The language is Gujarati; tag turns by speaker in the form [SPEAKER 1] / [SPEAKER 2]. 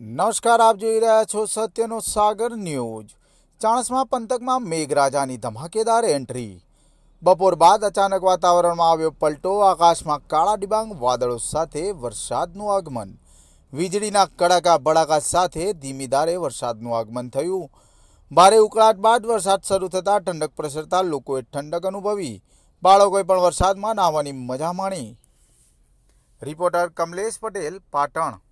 [SPEAKER 1] નમસ્કાર, આપ જોઈ રહ્યા છો સત્યનો સાગર ન્યૂઝ. ચાણસમા પંથકમાં મેઘરાજાની ધમાકેદાર એન્ટ્રી. બપોર બાદ અચાનક વાતાવરણમાં આવ્યો પલટો, આકાશમાં કાળા ડિબાંગ, વાદળો સાથે વરસાદનું આગમન. વીજળીના કડાકા ભડાકા સાથે ધીમી ધારે વરસાદનું આગમન થયું. ભારે ઉકળાટ બાદ વરસાદ શરૂ થતાં ઠંડક પ્રસરતા લોકોએ ઠંડક અનુભવી. બાળકોએ પણ વરસાદમાં નાહવાની મજા માણી. રિપોર્ટર કમલેશ પટેલ, પાટણ.